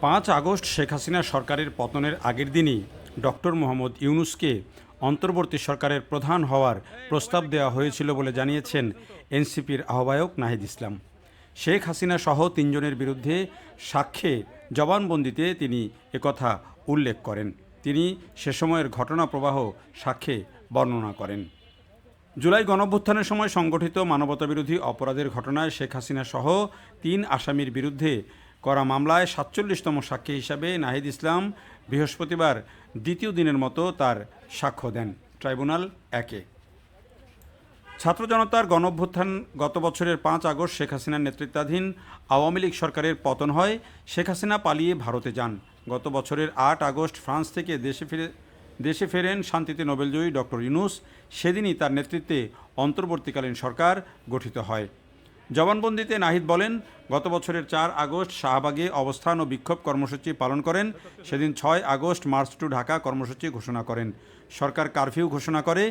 পাঁচ আগস্ট শেখ হাসিনা সরকারের পতনের আগের দিনই ডক্টর মোহাম্মদ ইউনুসকে অন্তর্বর্তী সরকারের প্রধান হওয়ার প্রস্তাব দেওয়া হয়েছিল বলে জানিয়েছেন এনসিপির আহ্বায়ক নাহিদ ইসলাম। শেখ হাসিনা সহ তিনজনের বিরুদ্ধে সাক্ষ্যে জবানবন্দিতে তিনি একথা উল্লেখ করেন। তিনি সে সময়ের ঘটনা প্রবাহ সাক্ষ্যে বর্ণনা করেন। জুলাই গণভ্যুত্থানের সময় সংগঠিত মানবতাবিরোধী অপরাধের ঘটনায় শেখ হাসিনা সহ তিন আসামির বিরুদ্ধে করা মামলায় সাতচল্লিশতম সাক্ষী হিসাবে নাহিদ ইসলাম বৃহস্পতিবার দ্বিতীয় দিনের মতো তার সাক্ষ্য দেন। ট্রাইব্যুনাল একে। ছাত্র জনতার গণঅভ্যুত্থান গত বছরের পাঁচ আগস্ট শেখ হাসিনার নেতৃত্বাধীন আওয়ামী লীগ সরকারের পতন হয়। শেখ হাসিনা পালিয়ে ভারতে যান। গত বছরের আট আগস্ট ফ্রান্স থেকে দেশে ফিরে, দেশে ফেরেন শান্তিতে নোবেলজয়ী ডক্টর ইউনুস। সেদিনই তার নেতৃত্বে অন্তর্বর্তীকালীন সরকার গঠিত হয়। জবানবন্দিতে নাহিদ বলেন, গত বছরের চার আগস্ট শাহবাগে অবস্থান ও বিক্ষোভ কর্মসূচি পালন করেন। সেদিন ছয় আগস্ট মার্চ টু ঢাকা কর্মসূচি ঘোষণা করেন। সরকার কারফিউ ঘোষণা করে,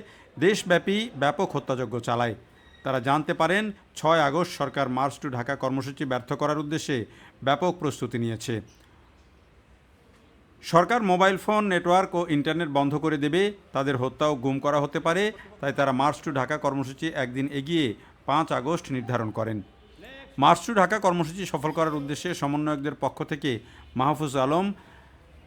দেশব্যাপী ব্যাপক হত্যাযজ্ঞ চালায়। তারা জানতে পারেন, ছয় আগস্ট সরকার মার্চ টু ঢাকা কর্মসূচি ব্যর্থ করার উদ্দেশ্যে ব্যাপক প্রস্তুতি নিয়েছে। সরকার মোবাইল ফোন, নেটওয়ার্ক ও ইন্টারনেট বন্ধ করে দেবে। তাদের হত্যা ও গুম করা হতে পারে। তাই তারা মার্চ টু ঢাকা কর্মসূচি একদিন এগিয়ে পাঁচ আগস্ট নির্ধারণ করেন। মার্চ টু ঢাকা কর্মসূচি সফল করার উদ্দেশ্যে সমন্বয়কদের পক্ষ থেকে মাহফুজ আলম,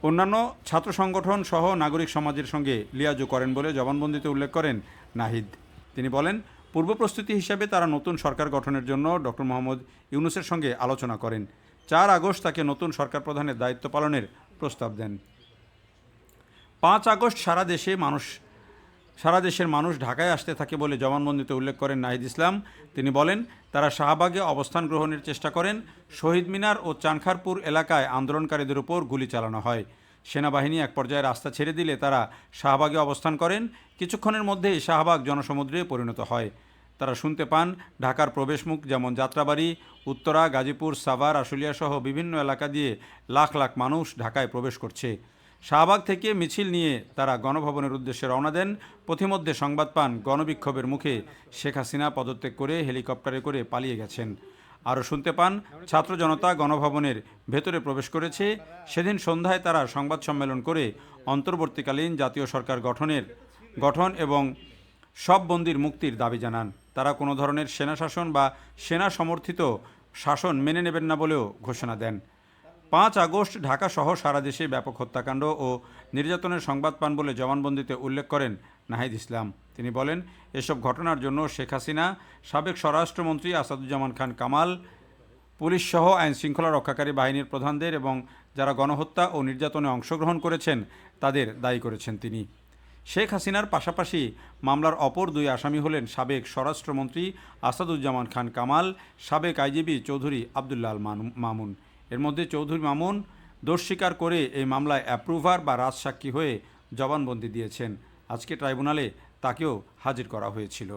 অন্যান্য ছাত্র সংগঠন সহ নাগরিক সমাজের সঙ্গে লিয়াজু করেন বলে জবানবন্দিতে উল্লেখ করেন নাহিদ। তিনি বলেন, পূর্ব প্রস্তুতি হিসাবে তারা নতুন সরকার গঠনের জন্য ডক্টর মোহাম্মদ ইউনুসের সঙ্গে আলোচনা করেন। চার আগস্ট তাকে নতুন সরকার প্রধানের দায়িত্ব পালনের প্রস্তাব দেন। পাঁচ আগস্ট সারা দেশে মানুষ সারা দেশের মানুষ ঢাকায় আসতে থাকে বলে জবানবন্দিতে উল্লেখ করেন নাহিদ ইসলাম। তিনি বলেন, তারা শাহবাগে অবস্থান গ্রহণের চেষ্টা করেন। শহীদ মিনার ও চানখারপুর এলাকায় আন্দোলনকারীদের উপর গুলি চালানো হয়। সেনাবাহিনী এক পর্যায়ে রাস্তা ছেড়ে দিলে তারা শাহবাগে অবস্থান করেন। কিছুক্ষণের মধ্যেই শাহবাগ জনসমুদ্রে পরিণত হয়। তারা শুনতে পান, ঢাকার প্রবেশমুখ যেমন যাত্রাবাড়ি, উত্তরা, গাজীপুর, সাভার আশুলিয়া সহ বিভিন্ন এলাকা দিয়ে লাখ লাখ মানুষ ঢাকায় প্রবেশ করছে। শাহবাগ থেকে মিছিল নিয়ে তারা গণভবনের উদ্দেশ্যে রওনা দেন। পথিমধ্যে সংবাদ পান, গণবিক্ষোভের মুখে শেখ হাসিনা পদত্যাগ করে হেলিকপ্টারে করে পালিয়ে গেছেন। আরও শুনতে পান, ছাত্র জনতা গণভবনের ভেতরে প্রবেশ করেছে। সেদিন সন্ধ্যায় তারা সংবাদ সম্মেলন করে অন্তর্বর্তীকালীন জাতীয় সরকার গঠনের, গঠন এবং সব বন্দির মুক্তির দাবি জানান। তারা কোনো ধরনের সেনা শাসন বা সেনা সমর্থিত শাসন মেনে নেবেন না বলেও ঘোষণা দেন। পাঁচ আগস্ট ঢাকা সহ সারা দেশে ব্যাপক হত্যাকাণ্ড ও নির্যাতনের সংবাদ পান বলে জবানবন্দিতে উল্লেখ করেন নাহিদ ইসলাম। তিনি বলেন, এসব ঘটনার জন্য শেখ হাসিনা, সাবেক স্বরাষ্ট্রমন্ত্রী আসাদুজ্জামান খান কামাল, পুলিশ সহ আইন শৃঙ্খলা রক্ষাকারী বাহিনীর প্রধানদের এবং যারা গণহত্যা ও নির্যাতনে অংশগ্রহণ করেছেন, তাদের দায়ী করেছেন তিনি। শেখ হাসিনার পাশাপাশি মামলার অপর দুই আসামি হলেন সাবেক স্বরাষ্ট্রমন্ত্রী আসাদুজ্জামান খান কামাল, সাবেক আইজিবি চৌধুরী আবদুল্লাল মামুন। এর মধ্যে চৌধুরী মামুন দোষ স্বীকার করে এই মামলায় অ্যাপ্রুভার বা রাজসাক্ষী হয়ে জবানবন্দি দিয়েছেন। আজকে ট্রাইব্যুনালে তাকেও হাজির করা হয়েছিল।